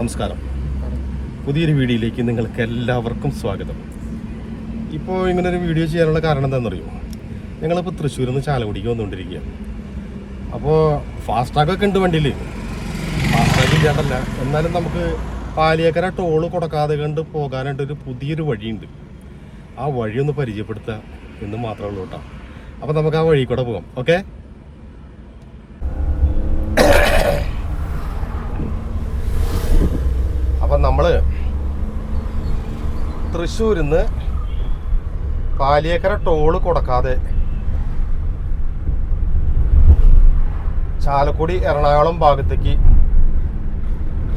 നമസ്കാരം. പുതിയൊരു വീഡിയോയിലേക്ക് നിങ്ങൾക്ക് എല്ലാവർക്കും സ്വാഗതം. ഇപ്പോൾ ഇങ്ങനൊരു വീഡിയോ ചെയ്യാനുള്ള കാരണം എന്താണെന്നറിയോ? ഞങ്ങളിപ്പോൾ തൃശ്ശൂരിൽ നിന്ന് ചാലക്കുടിക്ക് വന്നുകൊണ്ടിരിക്കുകയാണ്. അപ്പോൾ ഫാസ്റ്റാഗൊക്കെ ഉണ്ട് വണ്ടിയിൽ. ഫാസ്റ്റാഗ് ഇല്ലാണ്ടല്ല. എന്നാലും നമുക്ക് പാലിയേക്കര ടോൾ കൊടുക്കാതെ കണ്ട് പോകാനായിട്ട് ഒരു പുതിയൊരു വഴിയുണ്ട്. ആ വഴിയൊന്ന് പരിചയപ്പെടുത്തുക എന്ന് മാത്രമേ ഉള്ളൂ കേട്ടോ. അപ്പോൾ നമുക്ക് ആ വഴി കൂടെ പോകാം. ഓക്കെ അപ്പം നമ്മൾ തൃശ്ശൂരിൽ നിന്ന് പാലിയേക്കര ടോൾ കൊടുക്കാതെ ചാലക്കുടി എറണാകുളം ഭാഗത്തേക്ക്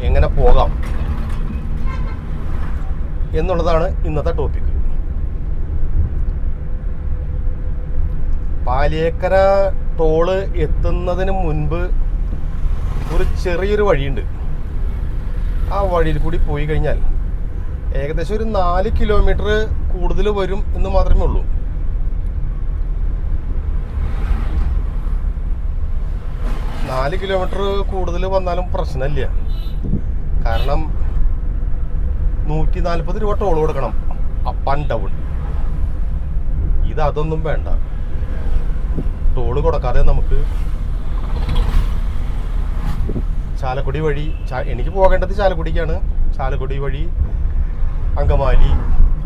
എങ്ങനെ പോകാം എന്നുള്ളതാണ് ഇന്നത്തെ ടോപ്പിക് പാലിയേക്കര ടോൾ എത്തുന്നതിന് മുൻപ് ഒരു ചെറിയൊരു വഴിയുണ്ട്. ആ വഴിയിൽ കൂടി പോയി കഴിഞ്ഞാൽ ഏകദേശം ഒരു നാല് കിലോമീറ്റർ കൂടുതൽ വരും എന്ന് മാത്രമേ ഉള്ളൂ. നാല് കിലോമീറ്റർ കൂടുതൽ വന്നാലും പ്രശ്നമില്ല. കാരണം നൂറ്റി നാൽപ്പത് രൂപ ടോൾ കൊടുക്കണം. അപ്പ് ആൻഡ് ഡൗൺ ഇത് അതൊന്നും വേണ്ട. ടോൾ കൊടുക്കാതെ നമുക്ക് ചാലക്കുടി വഴി എനിക്ക് പോകേണ്ടത് ചാലക്കുടിക്കാണ്. ചാലക്കുടി വഴി അങ്കമാലി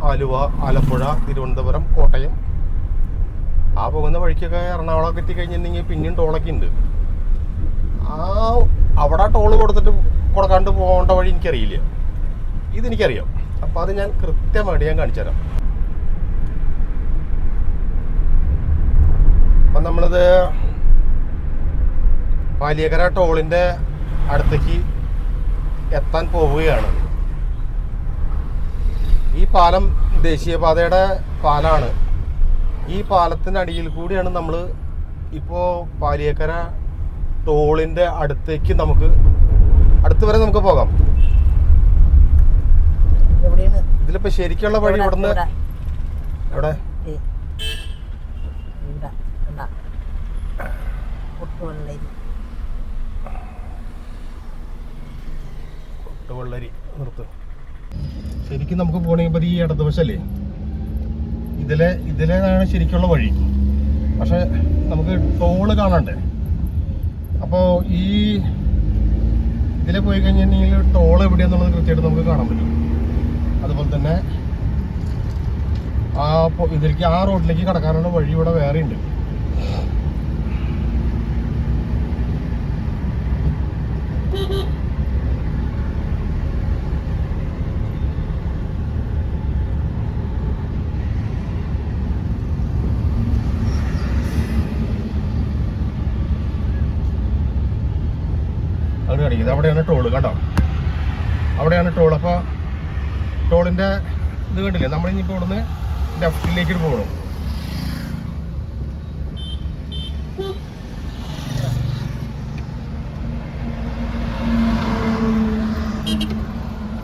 ആലുവ ആലപ്പുഴ തിരുവനന്തപുരം കോട്ടയം. ആ പോകുന്ന വഴിക്കൊക്കെ എറണാകുളം എത്തിക്കഴിഞ്ഞിട്ടുണ്ടെങ്കിൽ പിന്നെയും ടോളൊക്കെ ഉണ്ട്. ആ അവിടെ ടോൾ കൊടുത്തിട്ട് കൊടുക്കാണ്ട് പോകേണ്ട വഴി എനിക്കറിയില്ല. ഇതെനിക്കറിയാം. അപ്പം അത് ഞാൻ കൃത്യമായിട്ട് ഞാൻ കാണിച്ചുതരാം അപ്പം നമ്മളിത് പാലിയക്കര ടോളിന്റെ അടുത്തേക്ക് എത്താൻ പോവുകയാണ്. ഈ പാലം ദേശീയപാതയുടെ പാലാണ്. ഈ പാലത്തിനടിയിൽ കൂടിയാണ് നമ്മൾ ഇപ്പോൾ പാലിയേക്കര ടോളിന്റെ അടുത്തേക്ക് നമുക്ക് അടുത്ത് വരെ നമുക്ക് പോകാം. ഇതിലിപ്പോൾ ശരിക്കുള്ള വഴി ഇവിടെ, ഇവിടുന്ന് ഇവിടെ. എവിടെ? കൊട്ടുവള്ളരി നിർത്ത്. ശരിക്കും നമുക്ക് പോകണമെങ്കിൽ ഈ ഇടതുവശല്ലേ? ഇതിലെ ഇതിലേതാണ് ശരിക്കുള്ള വഴി. പക്ഷെ നമുക്ക് ടോൾ കാണണ്ടേ? അപ്പോൾ ഈ ഇതിലെ പോയി കഴിഞ്ഞിട്ടുണ്ടെങ്കിൽ ടോൾ എവിടെയാന്നുള്ളത് കൃത്യമായിട്ട് നമുക്ക് കാണാൻ പറ്റും. അതുപോലെ തന്നെ ആ ഇതിലേക്ക് ആ റോഡിലേക്ക് കടക്കാനുള്ള വഴി ഇവിടെ വേറെ ഉണ്ട് അവിടെയാണ് ടോൾ കണ്ടോ? അവിടെയാണ് ടോൾ അപ്പോൾ ടോളിന്റെ ഇത് കണ്ടില്ലേ? നമ്മളിനിപ്പോൾ ഇവിടുന്ന് ലെഫ്റ്റിലേക്ക് പോകണം.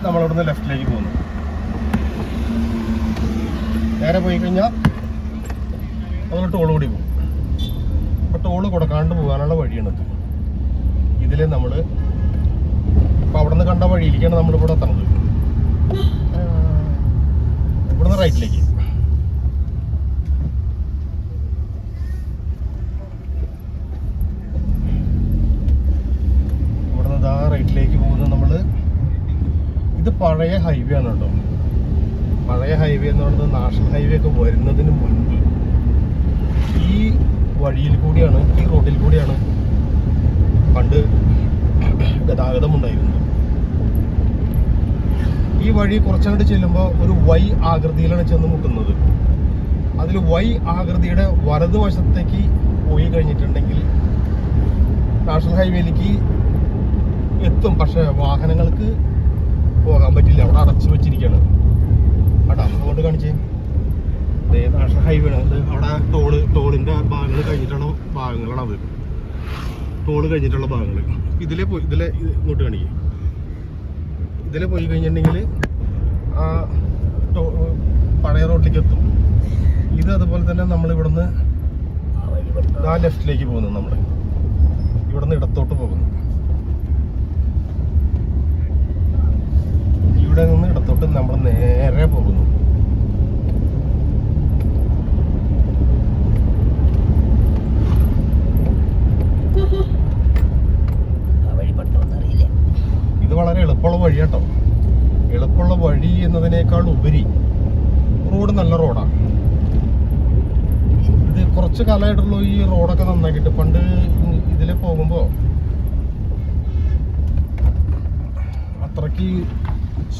നമ്മളിവിടുന്ന് ലെഫ്റ്റിലേക്ക് പോകുന്നു. നേരെ പോയി കഴിഞ്ഞാൽ നമ്മൾ ടോൾ കൂടി പോകും. അപ്പോൾ ടോൾ കൊടുക്കാണ്ട് പോകാനുള്ള വഴിയാണത്. ഇതിൽ നമ്മൾ അവിടെ നിന്ന് കണ്ട വഴിയിലേക്കാണ് നമ്മൾ ഇവിടെ എത്തണത്. ഇവിടുന്ന് റൈറ്റിലേക്ക് ഇവിടുന്ന് ഇതാ റൈറ്റിലേക്ക് പോകുന്നത് നമ്മൾ ഇത് പഴയ ഹൈവേ ആണ് കേട്ടോ. പഴയ ഹൈവേ എന്ന് പറയുന്നത് നാഷണൽ ഹൈവേ ഒക്കെ വരുന്നതിന് മുൻപ് ഈ വഴിയിൽ കൂടിയാണ് ഈ റോഡിൽ കൂടിയാണ് പണ്ട് ഗതാഗതം ഉണ്ടായിരുന്നത്. ഈ വഴി കുറച്ചങ്ങോട്ട് ചെല്ലുമ്പോൾ ഒരു വൈ ആകൃതിയിലാണ് ചെന്ന് മുട്ടുന്നത്. അതിൽ വൈ ആകൃതിയുടെ വലതുവശത്തേക്ക് പോയി കഴിഞ്ഞിട്ടുണ്ടെങ്കിൽ നാഷണൽ ഹൈവേയിലേക്ക് എത്തും. പക്ഷേ വാഹനങ്ങൾക്ക് പോകാൻ പറ്റില്ല. അവിടെ അടച്ചു വെച്ചിരിക്കുകയാണ്. കേട്ടോ അങ്ങോട്ട് കാണിച്ചേ. അതേ നാഷണൽ ഹൈവേ ആണ് അവിടെ ടോൾ ടോളിന്റെ ഭാഗങ്ങൾ കഴിഞ്ഞിട്ടുള്ള ഭാഗങ്ങളാണ് അത് ടോൾ കഴിഞ്ഞിട്ടുള്ള ഭാഗങ്ങൾ. ഇതിലെ പോയി ഇതിലെ ഇങ്ങോട്ട് കാണിക്കും. ഇതിലെ പോയി കഴിഞ്ഞിട്ടുണ്ടെങ്കിൽ ആ പഴയ റോട്ടിലേക്ക് എത്തും. ഇത് അതുപോലെ തന്നെ നമ്മൾ ഇവിടുന്ന് ആ. ലെഫ്റ്റിലേക്ക് പോകുന്നു നമ്മൾ ഇവിടുന്ന് ഇടത്തോട്ട് പോകുന്നു. ഇവിടെ നിന്ന് ഇടത്തോട്ട് നമ്മൾ നേരെ പോകുന്നു വഴി പെട്ടോന്നറിയില്ല ഇത് വളരെ എളുപ്പമുള്ള വഴി കേട്ടോ. എളുപ്പമുള്ള വഴി എന്നതിനേക്കാൾ ഉപരി റോഡ് നല്ല റോഡാണ് ഇത് കുറച്ച് കാലമായിട്ടുള്ള ഈ റോഡൊക്കെ നന്നാക്കിയിട്ട്. പണ്ട് ഇതിൽ പോകുമ്പോൾ അത്രയ്ക്ക്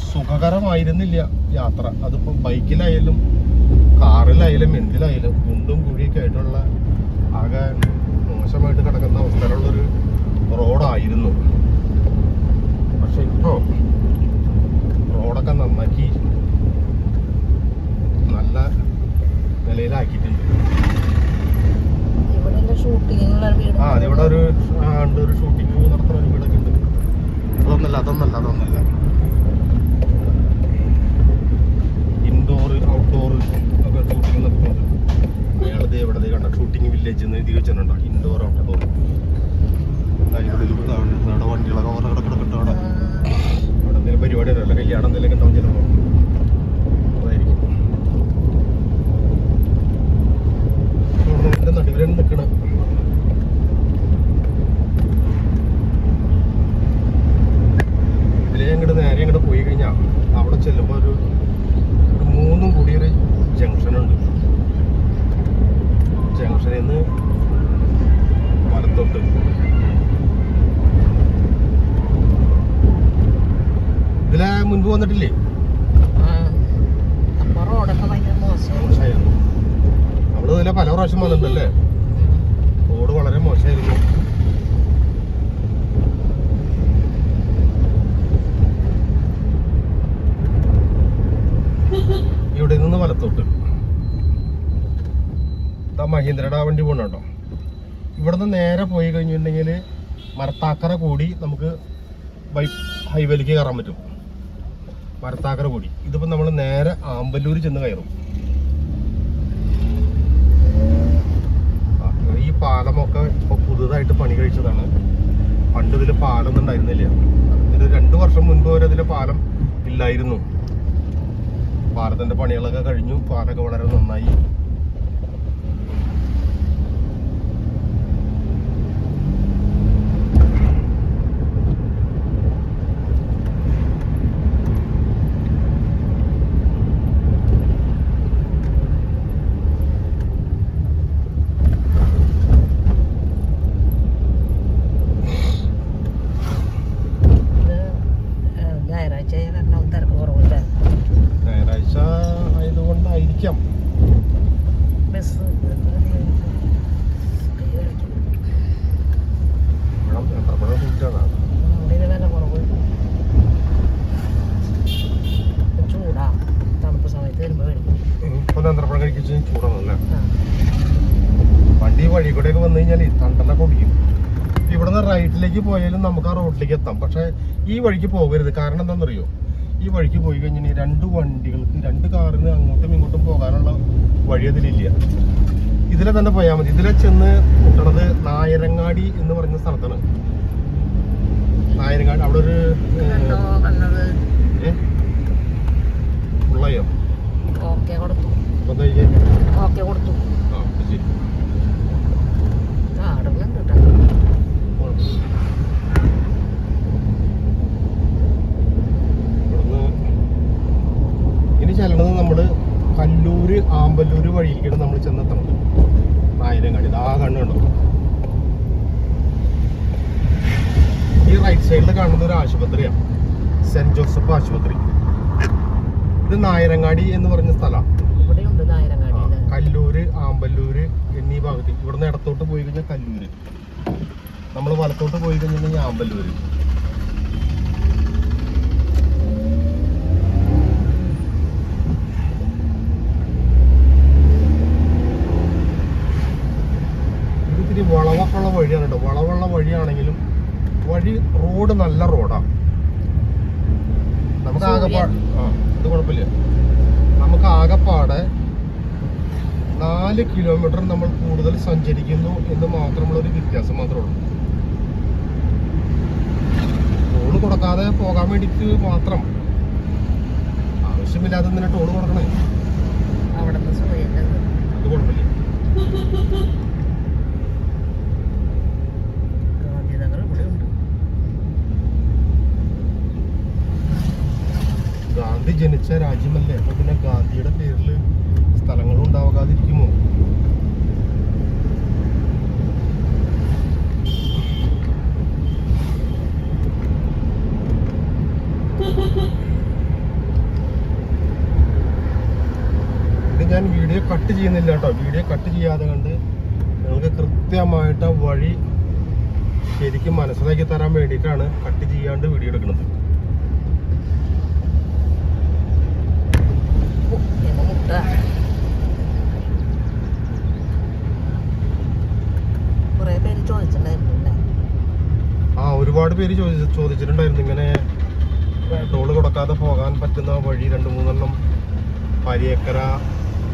സുഖകരമായിരുന്നില്ല യാത്ര. അതിപ്പോൾ ബൈക്കിലായാലും കാറിലായാലും എന്തിലായാലും കുണ്ടും കുഴിയൊക്കെ ആയിട്ടുള്ള ആകെ മോശമായിട്ട് കിടക്കുന്ന അവസ്ഥയിലുള്ളൊരു റോഡായിരുന്നു. ഇപ്പോൾ റോഡൊക്കെ നന്നാക്കി നല്ല നിലയിലാക്കിയിട്ടുണ്ട്. ആ അതിവിടെ ഒരു ഉണ്ട് ഒരു ഷൂട്ടിംഗ് നടത്തുന്ന ഒരു വീടൊക്കെ ഉണ്ട്. അതൊന്നല്ല അതൊന്നല്ല അതൊന്നല്ല. ഇൻഡോർ ഔട്ട്ഡോർ ഒക്കെ ഷൂട്ടിംഗ് നടത്തുന്നുണ്ട് അയാളത് എവിടെ കണ്ട ഷൂട്ടിംഗ് വില്ലേജ് എന്ന് എഴുതി വെച്ചിട്ടുണ്ടോ? ഇൻഡോർ ഔട്ട്ഡോർ ഇവിടെ. വണ്ടികളൊക്കെ അവിടെ കിടക്കുന്നുണ്ട് അവിടെ. അവിടെ എന്തെങ്കിലും പരിപാടി ഉണ്ടല്ലോ കല്യാണം എന്തെങ്കിലും ഉണ്ടാവും ചിലപ്പോൾ അതായിരിക്കും നടുവിലാണ് നിൽക്കണം ഇതിലെ അങ്ങോട്ട് നേരെ അങ്ങോട്ട് പോയി കഴിഞ്ഞാൽ അവിടെ ചെല്ലുമ്പോൾ ഒരു ഒരു മൂന്നും കൂടി ഒരു ജംഗ്ഷൻ ഉണ്ട് ജംഗ്ഷനിൽ നിന്ന് വലത്തോട്ട് ഇതിലെ മുൻപ് വന്നിട്ടില്ലേ? മോശമായിരുന്നു. നമ്മൾ ഇതിലെ പല പ്രാവശ്യം വന്നിട്ടുണ്ടല്ലേ? റോഡ് വളരെ മോശമായിരുന്നു ഇവിടെ നിന്ന് വലത്തോട്ട്. മഹീന്ദ്രയുടെ ആ വണ്ടി പോകണുണ്ടോ ഇവിടെ നിന്ന് നേരെ പോയി കഴിഞ്ഞിട്ടുണ്ടെങ്കിൽ മരത്താക്കര കൂടി നമുക്ക് ബൈക്ക് ഹൈവേയിലേക്ക് കയറാൻ പറ്റും. മരത്താക്കര കൂടി ഇതിപ്പോൾ നമ്മൾ നേരെ ആമ്പല്ലൂർ ചെന്ന് കയറും. ഈ പാലമൊക്കെ ഇപ്പൊ പുതുതായിട്ട് പണി കഴിച്ചതാണ്. പണ്ട് ഇതിൽ പാലം ഉണ്ടായിരുന്നില്ല. ഇതിൽ രണ്ടു വർഷം മുൻപ് വരെ ഇതിൽ പാലം ഇല്ലായിരുന്നു. പാലത്തിന്റെ പണികളൊക്കെ കഴിഞ്ഞു. പാലൊക്കെ വളരെ നന്നായി. റൈറ്റിലേക്ക് പോയാലും നമുക്ക് ആ റോഡിലേക്ക് എത്താം. പക്ഷെ ഈ വഴിക്ക് പോകരുത്. കാരണം എന്താണെന്നറിയോ? ഈ വഴിക്ക് പോയി കഴിഞ്ഞാൽ രണ്ട് വണ്ടികൾക്ക് രണ്ട് കാറിന് അങ്ങോട്ടും ഇങ്ങോട്ടും പോകാനുള്ള വഴി അതിലില്ല. ഇതിലെ തന്നെ പോയാൽ മതി. ഇതിലെ ചെന്ന് മുട്ടണത് നായരങ്ങാടി എന്ന് പറയുന്ന സ്ഥലത്താണ്. നായരങ്ങാടി അവിടെ ഒരു ഉള്ളയോ? ഓക്കെ കൊടുത്തു. ആ ശരി. ആ അടങ്ങുന്നുണ്ട് കേട്ടോ കുഴപ്പമില്ല. ഇവിടുന്ന് ഇനി ചെല്ലണത് നമ്മൾ കല്ലൂര് ആമ്പല്ലൂര് വഴിയിലേക്കാണ് നമ്മൾ ചെന്നെത്തണത് നായരങ്ങാടി ആ കണ്ണുണ്ടോ ഈ റൈറ്റ് സൈഡിൽ കാണുന്ന ഒരു ആശുപത്രിയാണ്. സെന്റ് ജോസഫ് ആശുപത്രി. ഇത് നായരങ്ങാടി എന്ന് പറഞ്ഞ സ്ഥലമാണ് കല്ലൂര് ആമ്പല്ലൂര് എന്നീ ഭാഗത്ത്. ഇവിടുന്ന് ഇടത്തോട്ട് പോയി കഴിഞ്ഞാൽ കല്ലൂര്. നമ്മൾ വലത്തോട്ട് പോയി കഴിഞ്ഞാൽ ആമ്പല്ലൂര്. ഇത് വളവൊക്കെയുള്ള വഴിയാണ് കേട്ടോ. വളവുള്ള വഴിയാണെങ്കിലും വഴി റോഡ് നല്ല റോഡാണ്. നമുക്ക് ആകെപ്പാട് ആ ഇത് കുഴപ്പമില്ല. നമുക്ക് ആകെപ്പാടെ നാല് കിലോമീറ്റർ നമ്മൾ കൂടുതൽ സഞ്ചരിക്കുന്നു എന്ന് മാത്രമുള്ള ഒരു വ്യത്യാസം മാത്രമേ ഉള്ളൂ. ടോൾ കൊടുക്കാതെ പോകാൻ വേണ്ടിട്ട് മാത്രം. ആവശ്യമില്ലാതെ തന്നെ ടോൾ കൊടുക്കണേ? അത് കുഴപ്പമില്ല ഗാന്ധിനഗർ ഇവിടെ ഉണ്ട് ഗാന്ധി ജനിച്ച രാജ്യമല്ലേ? അപ്പൊ പിന്നെ ഗാന്ധിയുടെ പേരിൽ സ്ഥലങ്ങളും ഉണ്ടാവാതിരിക്കുമോ? ഞാൻ വീഡിയോ കട്ട് ചെയ്യുന്നില്ല കേട്ടോ. വീഡിയോ കട്ട് ചെയ്യാതെ കണ്ട് നിങ്ങൾക്ക് കൃത്യമായിട്ട് ആ വഴി ശരിക്കും മനസ്സിലാക്കി തരാൻ വേണ്ടിയിട്ടാണ് കട്ട് ചെയ്യാണ്ട് വീഡിയോ എടുക്കുന്നത്. മുട്ട. കുറേ പേര് ചോദിച്ചിട്ടുണ്ടായിരുന്നു ആ ഒരുപാട് പേര് ചോദിച്ച ചോദിച്ചിട്ടുണ്ടായിരുന്നു. ഇങ്ങനെ ടോൾ കൊടുക്കാതെ പോകാൻ പറ്റുന്ന വഴി രണ്ട് മൂന്നെണ്ണം പരിയക്കര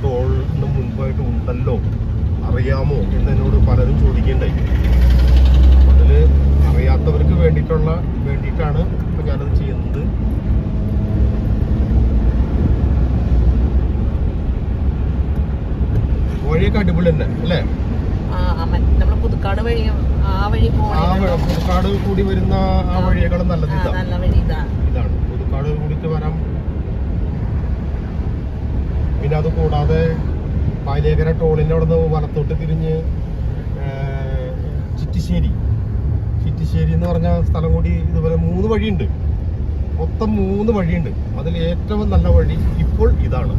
ടോളിന് മുൻപായിട്ട് ഉണ്ടല്ലോ അറിയാമോ എന്ന് എന്നോട് പലരും ചോദിക്കുകയുണ്ടായി അതിൽ അറിയാത്തവർക്ക് വേണ്ടിയിട്ടുള്ള വേണ്ടിയിട്ടാണ് ഇപ്പം ഞാനത് ചെയ്യുന്നത്. വഴിയൊക്കെ അടിപൊളി തന്നെ അല്ലേ? ആ നമ്മൾ പുതുക്കാട് വഴി ആ വഴി പുതുക്കാട് കൂടി വരുന്ന ആ വഴിയേക്കാളും നല്ലത് നല്ല വഴി ഇതാ. ഇതാണ്. പുതുക്കാട് കൂടി വരാം. പിന്നെ അത് കൂടാതെ പാലേക്കര ടോളിന്റെ അവിടെ നിന്ന് വലത്തോട്ട് തിരിഞ്ഞ് ചിറ്റിശ്ശേരി. ചിറ്റിശ്ശേരി എന്ന് പറഞ്ഞ സ്ഥലം കൂടി ഇതുപോലെ മൂന്ന് വഴിയുണ്ട്. മൊത്തം മൂന്ന് വഴിയുണ്ട്. അതിൽ ഏറ്റവും നല്ല വഴി ഇപ്പോൾ ഇതാണ്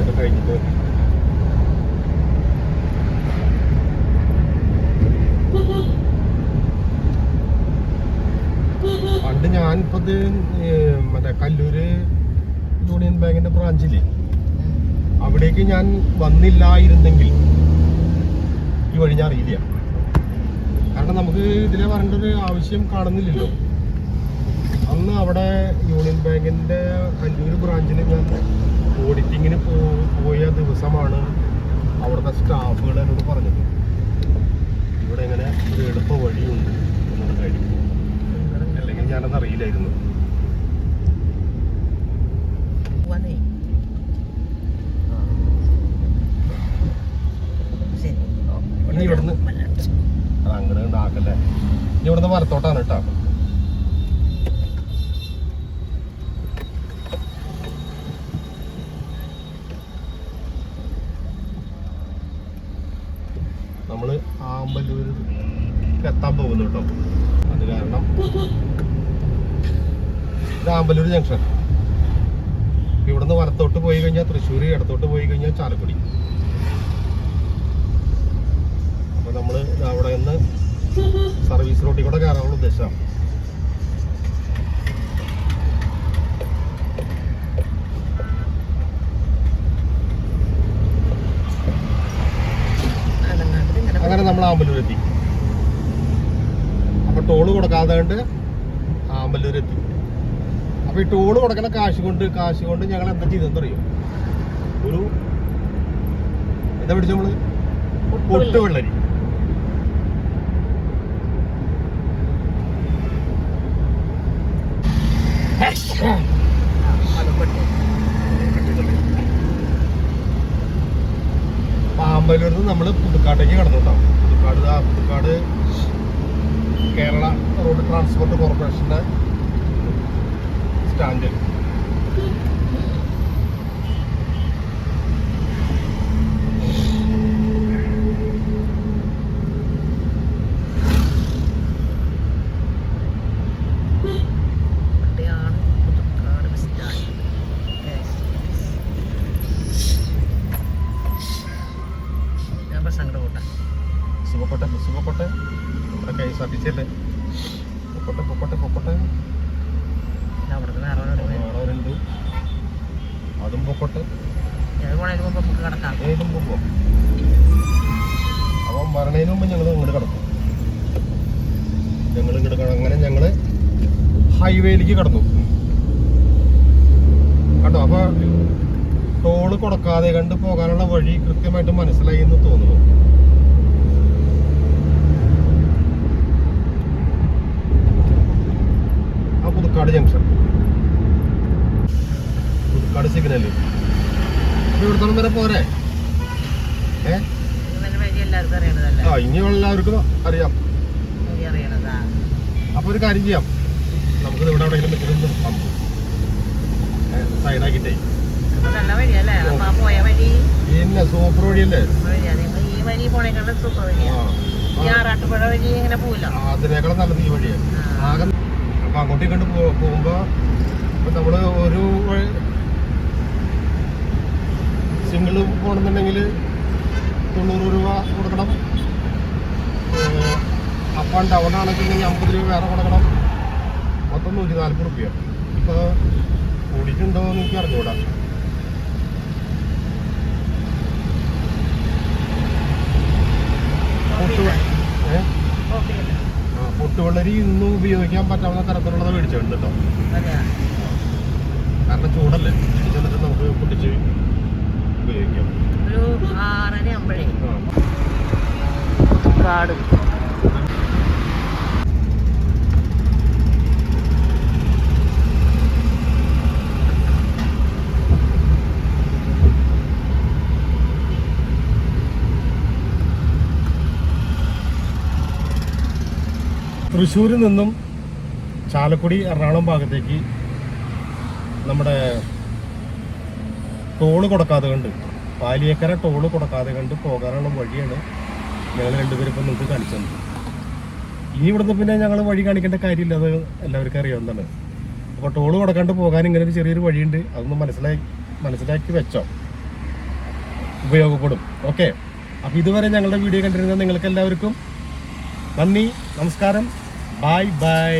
അത് കഴിഞ്ഞിട്ട് പണ്ട് ഞാൻ ഇപ്പൊ ഇത് ഏർ മറ്റേ കല്ലൂര് യൂണിയൻ ബാങ്കിന്റെ ബ്രാഞ്ചിൽ അവിടേക്ക് ഞാൻ വന്നില്ലായിരുന്നെങ്കിൽ ഈ വഴി ഞാൻ അറിയില്ല. കാരണം നമുക്ക് ഇതിലെ വരേണ്ടത് ആവശ്യം കാണുന്നില്ലല്ലോ. അന്ന് അവിടെ യൂണിയൻ ബാങ്കിന്റെ കല്ലൂർ ബ്രാഞ്ചിൽ ഞാൻ ഓഡിറ്റിങ്ങിന് പോയ ദിവസമാണ് അവിടുത്തെ സ്റ്റാഫുകൾ എന്നോട് പറഞ്ഞത്. ഇവിടെ ഇങ്ങനെ ഒരു എളുപ്പ വഴിയുണ്ട് എന്നുള്ള കാര്യം അല്ലെങ്കിൽ ഞാനത് അറിയില്ലായിരുന്നു വന്നേ ശരി ഇനി ഇവിടുന്ന് അത് അങ്ങനെ ഉണ്ടാക്കല്ലേ ഇനി ഇവിടുന്ന് വലത്തോട്ടാണ് കേട്ടോ. നമ്മൾ ആമ്പല്ലൂർ എത്താൻ പോകുന്നു കേട്ടോ. അത് കാരണം ഇത് ജംഗ്ഷൻ ഇവിടുന്ന് വലത്തോട്ട് പോയി കഴിഞ്ഞാൽ തൃശ്ശൂർ ഇടത്തോട്ട് പോയി കഴിഞ്ഞാൽ ചാലക്കുടി. നമ്മൾ അവിടെ നിന്ന് സർവീസ് റോഡിൽ കൂടെ കയറാനുള്ള ഉദ്ദേശമാണ് അങ്ങനെ നമ്മൾ ആമ്പല്ലൂരെത്തി അപ്പൊ ടോൾ കൊടുക്കാതെ കണ്ട് ആമ്പല്ലൂരെത്തി അപ്പൊ ഈ ടോൾ കൊടുക്കണ കാശ് കൊണ്ട് കാശ് കൊണ്ട് ഞങ്ങൾ എന്താ ചെയ്തെന്ന് അറിയും? ഒരു എന്താ പിടിച്ചു നമ്മൾ? പൊട്ട് നിന്ന് നമ്മൾ പുതുക്കാട്ടേക്ക് കടന്നു കേട്ടോ. പുതുക്കാട് ആ പുതുക്കാട് കേരള റോഡ് ട്രാൻസ്പോർട്ട് കോർപ്പറേഷന്റെ സ്റ്റാൻഡ് നമ്മുടെ പൊക്കോട്ടെ പൊക്കോട്ടെ പൊക്കോട്ടെ. ടി സി അല്ലേ പൊക്കട്ടെ പൊക്കട്ടെ പൊക്കട്ടെ ഞാൻ അവിടുന്ന് വേറെ ഒരു വഴി. അവിടെ ഉണ്ട് അതും പൊക്കോട്ടെ ഏത് പൊക്കോ. അവൻ മരണതിന് മുമ്പ് ഞങ്ങൾ ഇങ്ങോട്ട് കടക്കും. ഞങ്ങൾ ഇങ്ങോട്ട് അങ്ങനെ ഞങ്ങൾ ഹൈവേയിലേക്ക് കടന്നു. കണ്ടോ? അപ്പൊ ടോൾ കൊടുക്കാതെ കണ്ട് പോകാനുള്ള വഴി കൃത്യമായിട്ട് മനസ്സിലായി എന്ന് തോന്നുന്നു ആ പുതുക്കാട് ജംഗ്ഷൻ. പുതുക്കാട് സിഗ്നൽ അപ്പൊ ഇവിടുത്തോളം വരെ പോരെ? ഏ? ആ ഇനി എല്ലാവർക്കും അറിയാം. അപ്പൊ ഒരു കാര്യം ചെയ്യാം. നമുക്ക് ഇവിടെ എവിടെയെങ്കിലും നിർത്താം. സൈഡാക്കിട്ടേ പിന്നെ സൂപ്പർ വഴിയല്ലേ? അതിനേക്കാളും നല്ലത് ഈ വഴിയാണ്. ആകെ അപ്പൊ അങ്ങോട്ടേക്ക് കണ്ട് പോ- പോകുമ്പോ ഇപ്പൊ നമ്മൾ ഒരു സിംഗിൾ പോകണമെന്നുണ്ടെങ്കിൽ തൊണ്ണൂറ് രൂപ കൊടുക്കണം. അപ്പ് ആൻഡ് ഡൗൺ ആണെങ്കിൽ അമ്പത് രൂപ വേറെ കൊടുക്കണം. മൊത്തം നൂറ്റി നാൽപ്പത് റുപ്യ. ഇപ്പൊ കൂടിയിട്ടുണ്ടോ എന്ന് എനിക്ക് അറിഞ്ഞുകൂടാ കൂട്ടുവാൻ പൊട്ടുവെള്ളരി ഇന്നും ഉപയോഗിക്കാൻ പറ്റാവുന്ന തരത്തിലുള്ളത് മേടിച്ചിട്ടുണ്ട് കേട്ടോ. കാരണം ചൂടല്ലേ? ചെന്നിട്ട് നമുക്ക് പൊട്ടിച്ച് ഉപയോഗിക്കാം. ഒരു ആറര ആകുമ്പോഴേ കാട് തൃശ്ശൂരിൽ നിന്നും ചാലക്കുടി എറണാകുളം ഭാഗത്തേക്ക് നമ്മുടെ ടോൾ കൊടുക്കാതെ കണ്ട് പാലിയേക്കര ടോൾ കൊടുക്കാതെ കണ്ട് പോകാനുള്ള വഴിയാണ് ഞങ്ങൾ രണ്ടുപേരും ഇപ്പം നിങ്ങൾക്ക് കാണിച്ചത് ഇനി ഇവിടുന്ന് പിന്നെ ഞങ്ങൾ വഴി കാണിക്കേണ്ട കാര്യമില്ല അത് എല്ലാവർക്കും അറിയാവുന്നതാണ്. അപ്പോൾ ടോൾ കൊടുക്കാണ്ട് പോകാൻ ഇങ്ങനെ ഒരു ചെറിയൊരു വഴിയുണ്ട് അതൊന്ന് മനസ്സിലായി മനസ്സിലാക്കി വെച്ചോ. ഉപയോഗപ്പെടും. ഓക്കെ? അപ്പോൾ ഇതുവരെ ഞങ്ങളുടെ വീഡിയോ കണ്ടിരുന്ന നിങ്ങൾക്ക് എല്ലാവർക്കും നന്ദി നമസ്കാരം. Bye bye